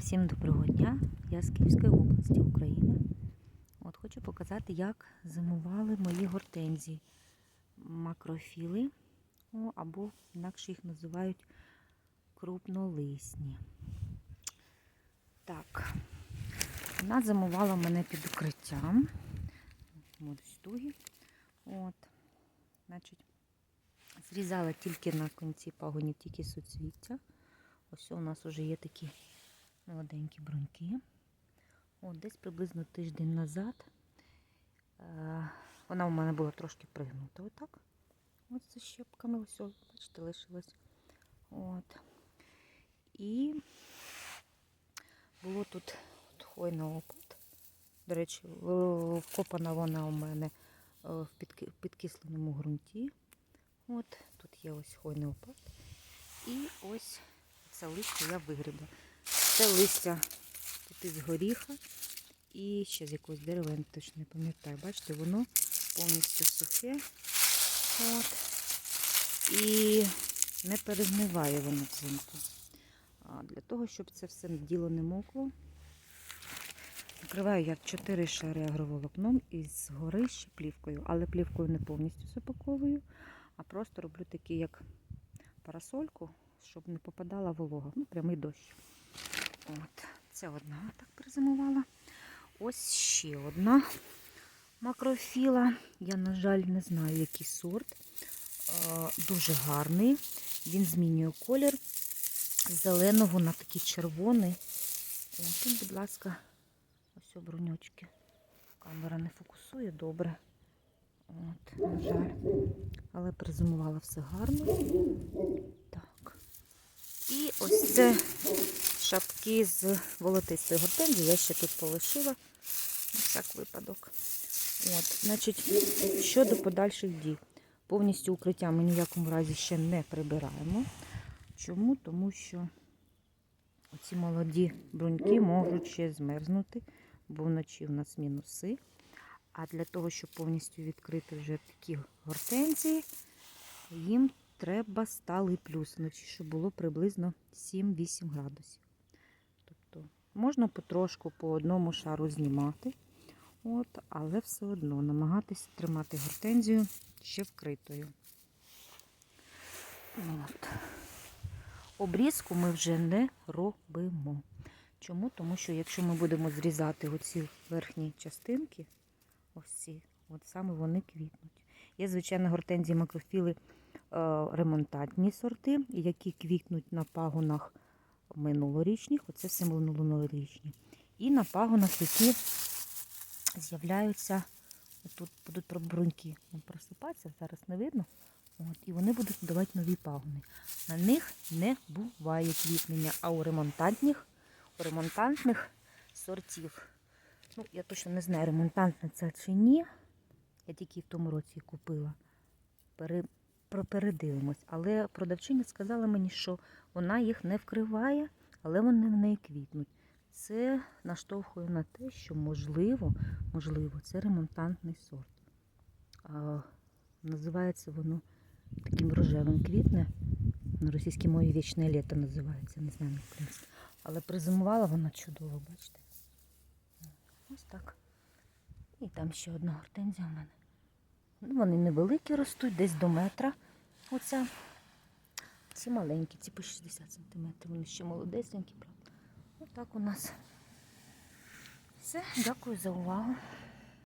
Всім доброго дня! Я з Київської області України. От хочу показати, як зимували мої гортензії. Макрофіли, або інакше їх називають крупнолисні. Так, вона зимувала мене під укриттям. Ось. От, значить, зрізала тільки на кінці пагонів, тільки суцвіття. Ось у нас вже є такі молоденькі бруньки. От, десь приблизно тиждень назад е, вона у мене була трошки пригнута. Отак. Ось за щепками, ось, бачите, лишилось. От. І було тут хвойний опад. До речі, вкопана вона у мене е, в підкисленому ґрунті. От, тут є ось хвойний опад. І ось це листя я вигрібла. Це листя тут із горіха і ще з якогось дерева, я точно не пам'ятаю. Бачите, воно повністю сухе. От. І не перегниває воно взимку. А для того, щоб це все діло не мокло, накриваю я 4 шари агроволокном і згори ще плівкою. Але плівкою не повністю запаковую, а просто роблю такий, як парасольку, щоб не попадала волога. Ну, прямий дощ. От, це одна так призимувала. Ось ще одна макрофіла. Я, на жаль, не знаю, який сорт. Дуже гарний. Він змінює колір з зеленого на такий червоний. О, тут, будь ласка, ось обруньочки. Камера не фокусує добре. От, на жаль. Але призимувала все гарно. Так. І ось це шапки з волотистої гортензії. Я ще тут полишила на всяк випадок. От, значить, щодо подальших дій. Повністю укриття ми ніякому разі ще не прибираємо. Чому? Тому що оці молоді бруньки можуть ще змерзнути, бо вночі в нас мінуси. А для того, щоб повністю відкрити вже такі гортензії, їм треба сталий плюс вночі, щоб було приблизно 7-8 градусів. Можна потрошку по одному шару знімати, от, але все одно намагатися тримати гортензію ще вкритою. От. Обрізку ми вже не робимо. Чому? Тому що якщо ми будемо зрізати оці верхні частинки, ось ці, от саме вони квітнуть. Є, звичайно, гортензії макрофіли е, ремонтантні сорти, які квітнуть на пагонах минулорічних, оце все минулорічні. І на пагонах, які з'являються, тут будуть бруньки просипатися, зараз не видно. От, і вони будуть давати нові пагони. На них не буває квітнення, а у ремонтантних, у ремонтантних сортів. Ну, я точно не знаю, ремонтантне це чи ні. Я тільки в тому році купила. Пере, про- передивимось. Але продавчиня сказала мені, що вона їх не вкриває, але вони в неї квітнуть. Це наштовхує на те, що можливо, можливо, це ремонтантний сорт. А, називається воно таким рожевим квітне. На російській мові вічне літо називається, не знаю, як українське. Але призимувала вона чудово, бачите? Ось так. І там ще одна гортензія в мене. Ну, вони невеликі ростуть, десь до метра. Оця. Ці маленькі, ці по 60 см. Вони ще молодесенькі, правда. Отак у нас. Все, дякую за увагу.